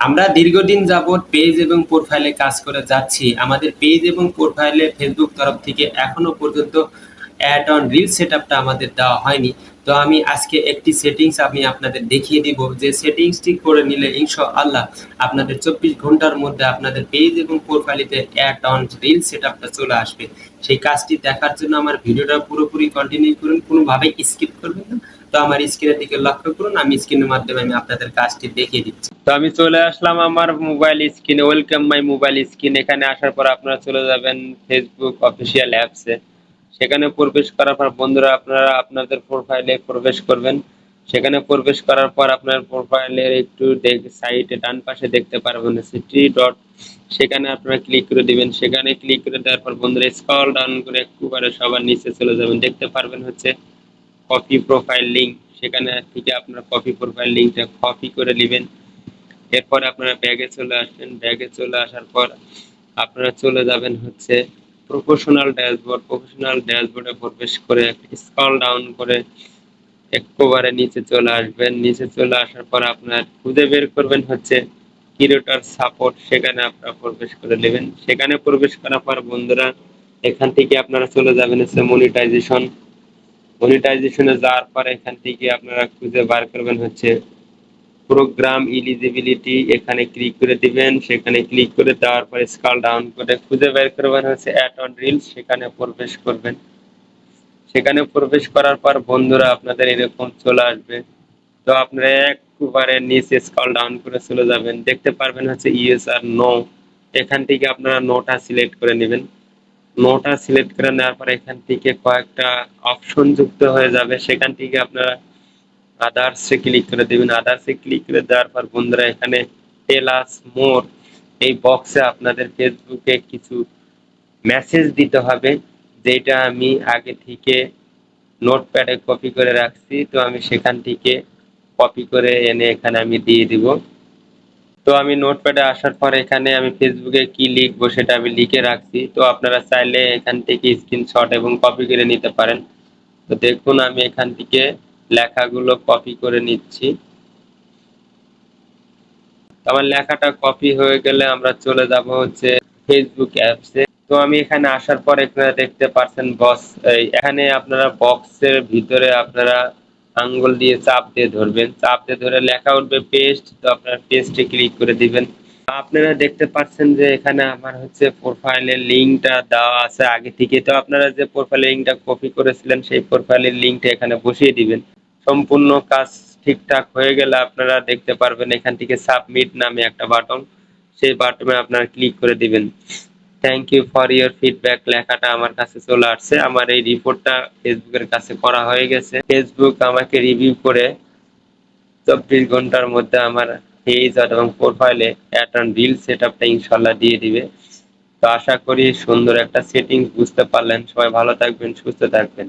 আমরা দীর্ঘদিন যাবৎ পেজ এবং প্রোফাইলে কাজ করে যাচ্ছি। আমাদের পেজ এবং প্রোফাইলে ফেসবুক তরফ থেকে এখনও পর্যন্ত অ্যাড অন রিল সেট আপটা আমাদের দেওয়া হয়নি। তো আমি আজকে একটি সেটিংস আমি আপনাদের দেখিয়ে দিব। যে সেটিংসটি করে নিলে ইনশা আল্লাহ আপনাদের চব্বিশ ঘণ্টার মধ্যে আপনাদের পেজ এবং প্রোফাইলেতে অ্যাড অন রিল সেট আপটা চলে আসবে। সেই কাজটি দেখার জন্য আমার ভিডিওটা পুরোপুরি কন্টিনিউ করুন। কোনোভাবেই স্কিপ করবেন না। তো আমার স্ক্রিনের দিকে লক্ষ্য করুন, আমি স্ক্রিনের মাধ্যমে আমি আপনাদের কাজটি দেখিয়ে দিচ্ছি। তো আমি চলে আসলাম আমার মোবাইল স্ক্রিনে, ওয়েলকাম মাই মোবাইল স্ক্রিন। এখানে আসার পর আপনারা চলে যাবেন ফেসবুক অফিসিয়াল অ্যাপসে সেখানে প্রবেশ করার পর বন্ধুরা, আপনারা আপনাদের প্রোফাইলে প্রবেশ করবেন। সেখানে প্রবেশ করার পর আপনার প্রোফাইলের একটু সাইডে ডান পাশে দেখতে পারবেন সিটি ডট সেখানে আপনারা ক্লিক করে দিবেন। সেখানে ক্লিক করে দেওয়ার পর বন্ধুরা স্ক্রল ডাউন করে একটুবারে সবার নিচে চলে যাবেন। দেখতে পারবেন হচ্ছে কপি প্রোফাইল লিঙ্ক সেখানে থেকে আপনার কপি প্রোফাইল লিঙ্কটা কপি করে নেবেন। এরপর আপনারা ব্যাগে চলে আসবেন। ব্যাগে চলে আসার পর আপনারা চলে যাবেন হচ্ছে প্রফেশনাল ড্যাশবোর্ড প্রফেশনাল ড্যাশবোর্ডে প্রবেশ করে স্ক্রল ডাউন করে একবারে নিচে চলে আসবেন। নিচে চলে আসার পর আপনার খুঁজে বের করবেন হচ্ছে ক্রিয়েটর সাপোর্ট সেখানে আপনারা প্রবেশ করে নেবেন। সেখানে প্রবেশ করার পর বন্ধুরা, এখান থেকে আপনারা চলে যাবেন হচ্ছে মনিটাইজেশন মনিটাইজেশনে যাওয়ার পর এখান থেকে আপনারা খুঁজে বার করবেন হচ্ছে প্রোগ্রাম ইলিজিবিলিটি এখানে ক্লিক করে দিবেন। সেখানে ক্লিক করে দেওয়ার পরে স্কল ডাউন করে খুঁজে বের করবেন হচ্ছে অ্যাড অন রিলস সেখানে প্রবেশ করবেন। সেখানে প্রবেশ করার পর বন্ধুরা আপনাদের এরকম চলে আসবে। তো আপনারা একবারে নিচে স্কল ডাউন করে চলে যাবেন। দেখতে পারবেন হচ্ছে ইয়েস আর নো এখান থেকে আপনারা নোটা সিলেক্ট করে নেবেন। নোটা সিলেক্ট করে নেওয়ার পর এখান থেকে কয়েকটা অপশন যুক্ত হয়ে যাবে। সেখান থেকে আপনারা আদার্সে ক্লিক করে দেবেন। আদার্সে ক্লিক করে দেওয়ার পর বন্ধুরা, এখানে টেলাস মোর এই বক্সে আপনাদের ফেসবুকে কিছু মেসেজ দিতে হবে, যেটা আমি আগে থেকে নোটপ্যাডে কপি করে রাখছি। তো আমি সেখান থেকে কপি করে এনে এখানে আমি দিয়ে দিব। তো আমি নোটপ্যাডে আসার পর এখানে আমি ফেসবুকে কি লিখব সেটা আমি লিখে রাখছি। তো আপনারা চাইলে এখান থেকে স্ক্রিনশট এবং কপি করে নিতে পারেন। তো দেখুন, আমি এখান থেকে লেখাগুলো কপি করে নিচ্ছি। আমার লেখাটা কপি হয়ে গেলে আমরা চলে যাব হচ্ছে ফেসবুক অ্যাপসে তো আমি এখানে আসার পর এখানে দেখতে পাচ্ছেন বক্স এখানে আপনারা বক্সের ভিতরে আপনারা আঙ্গুল দিয়ে চাপ দিয়ে ধরবেন। চাপ দিয়ে ধরে লেখা উঠবে পেস্ট তো আপনারা পেস্টে ক্লিক করে দিবেন। আপনারা দেখতে পাচ্ছেন যে এখানে আমার হচ্ছে প্রোফাইলের লিঙ্কটা দেওয়া আছে আগে থেকে। তো আপনারা যে প্রোফাইলের লিঙ্কটা কপি করেছিলেন, সেই প্রোফাইলের লিঙ্কটা এখানে বসিয়ে দিবেন। সম্পূর্ণ কাজ ঠিকঠাক হয়ে গেলে আপনারা দেখতে পারবেন এখান থেকে সাবমিট নামে একটা বাটন সেই বাটনে আপনারা ক্লিক করে দিবেন। Thank you for your feedback লেখাটা আমার কাছে চলে আসছে। আমার এই রিপোর্টটা ফেসবুকের কাছে করা হয়ে গেছে। ফেসবুক আমাকে রিভিউ করে চব্বিশ ঘণ্টার মধ্যে আমার পেজ এবং প্রোফাইলে অ্যাট অ্যান্ড রিল সেট আপটা ইনশাল্লাহ দিয়ে দিবে। তো আশা করি সুন্দর একটা সেটিংস বুঝতে পারলেন। সবাই ভালো থাকবেন, সুস্থ থাকবেন।